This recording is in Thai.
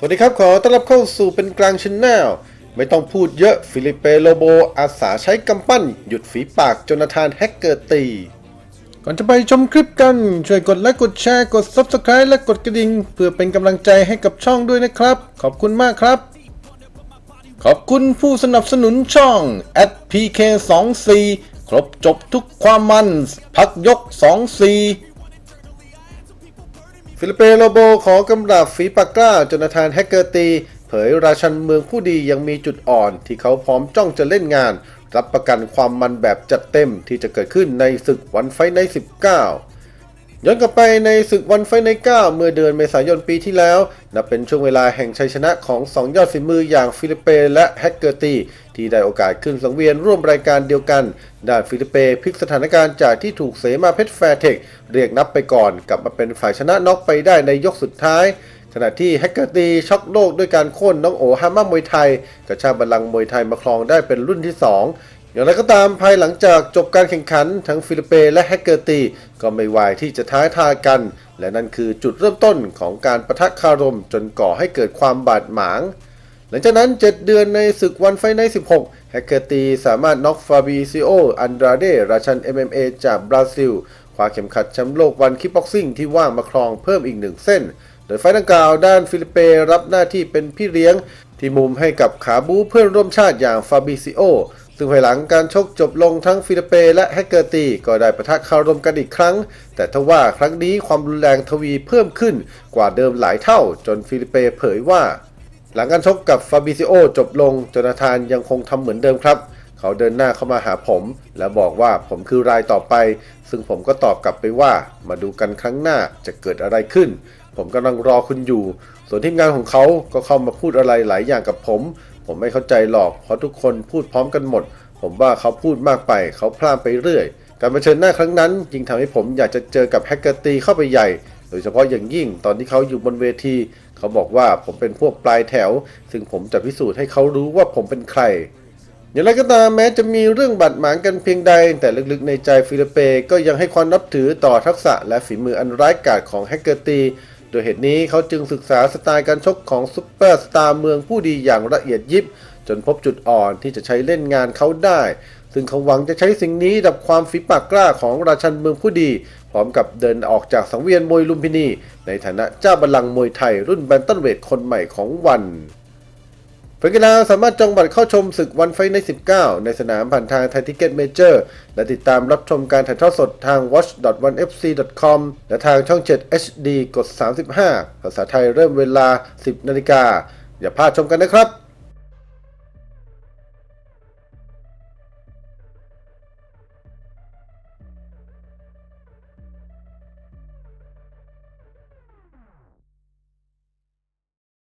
สวัสดีครับ ขอต้อนรับเข้าสู่เป็นกลางชแนลไม่ต้องพูดเยอะฟิลิปเปโลโบอาสาใช้กำปั้น หยุดฝีปากจนาธานแฮกเกอร์ตี ก่อนจะไปชมคลิปกัน ช่วยกดไลค์กดแชร์กด Subscribe และกดกระดิ่งเพื่อเป็นกำลังใจให้กับช่องด้วยนะครับ ขอบคุณมากครับ ขอบคุณผู้สนับสนุนช่อง @pk24 ครบจบทุกความมัน พักยก24 ฟิลิปเปโลโบขอกำรับฝีปากกล้าจนาธานแฮกเกอร์ตี เผยราชันเมืองผู้ดียังมีจุดอ่อนที่เขาพร้อมจ้องจะเล่นงาน รับประกันความมันแบบจัดเต็มที่จะเกิดขึ้นในศึกวันไฟใน19 ย้อนกลับไปในศึกวันไฟใน9เมื่อเดือนเมษายนปีที่แล้ว นับเป็นช่วงเวลาแห่งชัยชนะของ 2 ยอดฝีมืออย่างฟิลิปเปและแฮกเกอร์ตี ที่ได้โอกาสขึ้นสังเวียนร่วมรายการเดียวกัน ด้านฟิลิปเปพลิกสถานการณ์จากที่ถูกเสมาเพชรแฟร์เทคเรียกนับไปก่อน กลับมาเป็นฝ่ายชนะน็อกไปได้ในยกสุดท้ายขณะที่แฮกเกอร์ตีช็อกโลกด้วยการโค่นน้องโอฮามามวยไทย กระชากบัลลังก์มวยไทยมาครองได้เป็นรุ่นที่ 2 อย่างไรก็ตามภายหลังจากจบการแข่งขัน ทั้งฟิลิปเปและแฮกเกอร์ตี ก็ไม่วายที่จะท้าทายกัน และนั่นคือจุดเริ่มต้นของการประทะคารมจนก่อให้เกิดความบาดหมาง หลังจากนั้น 7 เดือนในศึกวันไฟใน 16 แฮกเกอร์ตีสามารถน็อกฟาบิซิโอ อันดราเด ราชัน MMA จากบราซิลคว้าเข็มขัดแชมป์โลกวันคิปบ็อกซิ่งที่ว่างมาครองเพิ่มอีกหนึ่งเส้น โดยไฟล์ดังกล่าวด้านฟิลิปเปรับหน้าที่เป็นพี่เลี้ยง ที่มุมให้กับขาบูเพื่อนร่วมชาติอย่างฟาบิซิโอ ซึ่งภายหลังการชกจบลงทั้งฟิลิปเปและแฮกเกอร์ตีก็ได้ประทะคารมกันอีกครั้ง แต่ทว่าครั้งนี้ความรุนแรงทวีเพิ่มขึ้นกว่าเดิมหลายเท่าจนฟิลิปเปเผยว่า หลังการชกกับฟาบิซิโอจบลงจนาธานยังคงทำเหมือนเดิมครับ เขาเดินหน้าเข้ามาหาผม และบอกว่าผมคือรายต่อไป ซึ่งผมก็ตอบกลับไปว่า มาดูกันครั้งหน้าจะเกิดอะไรขึ้น ผมกำลังรอคุณอยู่ ส่วนทีมงานของเขาก็เข้ามาพูดอะไรหลายอย่างกับผม ผมไม่เข้าใจหรอก เพราะทุกคนพูดพร้อมกันหมด ผมว่าเขาพูดมากไป เขาพลาดไปเรื่อย การมาเชิญหน้าครั้งนั้นยิ่งทำให้ผมอยากจะเจอกับแฮกเกอร์ตีเข้าไปใหญ่ โดยเฉพาะอย่างยิ่งตอนที่เขาอยู่บนเวที เขาบอกว่าผมเป็นพวกปลายแถว ซึ่งผมจะพิสูจน์ให้เขารู้ว่าผมเป็นใครอย่างไรก็ตามแม้จะมีเรื่องบาดหมางกันเพียงใด แต่ลึกๆในใจฟิลิปเปก็ยังให้ความนับถือต่อทักษะและฝีมืออันร้ายกาจของแฮกเกอร์ตี โดยเหตุนี้เขาจึงศึกษาสไตล์การชกของซุปเปอร์สตาร์เมืองผู้ดีอย่างละเอียดยิบ จนพบจุดอ่อนที่จะใช้เล่นงานเขาได้ ซึ่งเขาหวังจะใช้สิ่งนี้ดับความฝีปากกล้าของราชันเมืองผู้ดี พร้อมกับเดินออกจากสังเวียนมวยลุมพินี ในฐานะเจ้าบัลลังก์มวยไทยรุ่นแบนตันเวทคนใหม่ของวัน แฟนกีฬาสามารถจองบัตรเข้าชมศึกวันไฟใน 19 ในสนามผ่านทางไทยทิเก็ตเมเจอร์และติดตามรับชมการถ่ายทอดสดทาง watch.1fc.com และทางช่อง 7 HD กด 35 ภาษาไทยเริ่มเวลา 10 นาฬิกาอย่าพลาดชมกันนะครับ